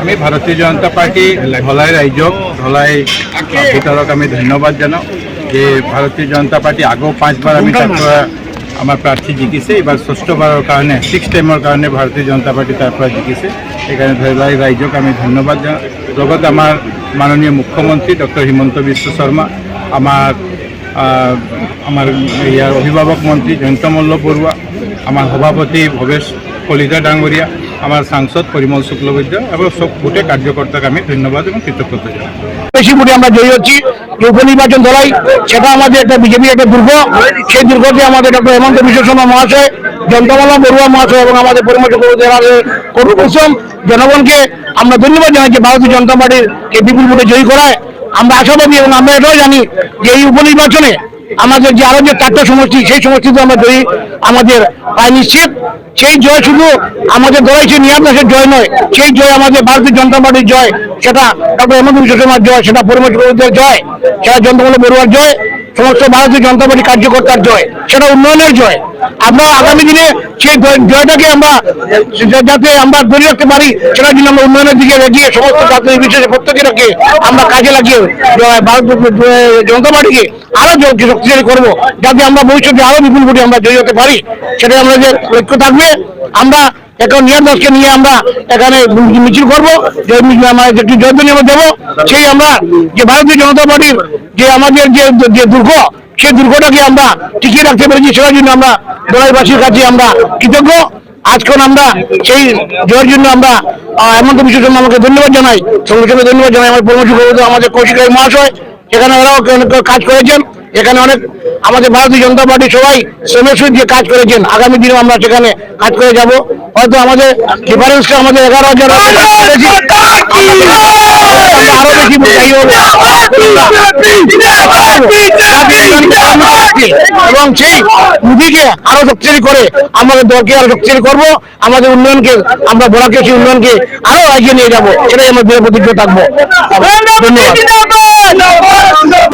আমি ভারতীয় জনতা পার্টি ধলাই রাইজক ধলাই ভোটারক আমি ধন্যবাদ জানাওঁ যে ভাৰতীয় জনতা পাৰ্টি আগেও পাঁচবাৰ আমি তাৰ পৰা আমাৰ প্ৰাৰ্থী জিকিছে এইবাৰ ষষ্ঠবাৰৰ কাৰণে ছিক্স টাইমৰ কাৰণে ভাৰতীয় জনতা পাৰ্টি তাৰ পৰা জিকিছে সেইকাৰণে ধলাই ৰাইজক আমি ধন্যবাদ জনাওঁ। লগতে আমাৰ মাননীয় মুখ্যমন্ত্ৰী ডক্টৰ হিমন্ত বিশ্ব শৰ্মা আমাৰ আমাৰ ইয়াৰ অভিভাৱক মন্ত্ৰী জয়ন্ত মল্ল বৰুৱা, আমাৰ সভাপতি ভৱেশ কলিতা ডাঙৰীয়া আমাৰ সাংসদ পৰিমল শুক্লবৈদ্য এবং সব গোটেই কার্যকর্তাকে আমি ধন্যবাদ এবং কৃতজ্ঞতা জানাই। বেশি ভোটে আমরা জয়ী হচ্ছি। যে উপনির্বাচন ধরাই, সেটা আমাদের একটা বিজেপি একটা দুর্গ। সেই দুর্গতে আমাদের ডক্টর হেমন্ত বিশ্ব মহাশয়, জয়ন্তমালা বড়ুয়া মহাশয় এবং আমাদের কঠোর পরিশ্রম জনগণকে আমরা ধন্যবাদ জানাচ্ছি। ভারতীয় জনতা পার্টির এই বিপুল ভোটে জয়ী করায়। আমরা আশাবাদী এবং আমরা এটাও জানি যে এই উপনির্বাচনে আমাদের যে আরও যে চারটা সমষ্টি, সেই সমষ্টিতে আমরা জয়ী, আমাদের প্রায় নিশ্চিত। সেই জয় শুধু আমাদের দলাইছে নিয়াদ দাসের জয় নয়, সেই জয় আমাদের ভারতীয় জনতা পার্টির জয়, সেটা ডক্টর হেমন্ত বিশ্ব শর্মার জয়, সেটা চক্রবর্তীর জয়, সেটা জয়ন্তমল বড়ুয়ার জয়, সমস্ত ভারতীয় জনতা পার্টি কার্যকর্তার জয়, সেটা উন্নয়নের জয়। আমরা আগামী দিনে সেই জয়টাকে আমরা, যাতে আমরা ধরে রাখতে পারি, সেটার জন্য আমরা উন্নয়নের দিকে এগিয়ে সমস্ত জাতীয় বিশেষে প্রত্যেকেরকে আমরা কাজে লাগিয়ে ভারত জনতা পার্টিকে আরও শক্তিশালী করব, যাতে আমরা ভবিষ্যতে আরও বিপুল ভোটে আমরা জয়ী হতে পারি, সেটাই আমরা যে লক্ষ্য থাকবে। আমরা এখন নিয়ার দাসকে নিয়ে আমরা এখানে মিছিল করব আমরা একটি জয়ধ্বনি আমরা দেবো, সেই আমরা যে ভারতীয় জনতা পার্টির যে আমাদের যে যে দুর্গ, সেই দুর্গটাকে আমরা টিকিয়ে রাখতে পেরেছি, সেটার জন্য আমরা দোলাইবাসীর কাছে আমরা কৃতজ্ঞ। আজকাল আমরা সেই জয়ের জন্য আমরা বিশ্ব শর্মা আমাকে ধন্যবাদ জানাই, সঙ্গে সঙ্গে ধন্যবাদ জানাই আমার পরামর্শ আমাদের কৌশিক মহাশয় এখানে ওরাও কাজ করেছেন। এখানে অনেক আমাদের ভারতীয় জনতা পার্টি সবাই শ্রমের সহিত যে কাজ করেছেন। আগামী দিনে আমরা সেখানে কাজ করে যাব। হয়তো আমাদের ডিফারেন্সটা আমাদের এগারো হাজার আরও বেশি এবং সেই মুদিকে আরও শক্তিশালী করে আমাদের দলকে আরও শক্তিশালী করব। আমাদের উন্নয়নকে, আমরা বড়াকে সেই উন্নয়নকে আরও এগিয়ে নিয়ে যাব। সেটাই আমার দৃঢ় প্রতিজ্ঞ থাকব। ধন্যবাদ। no no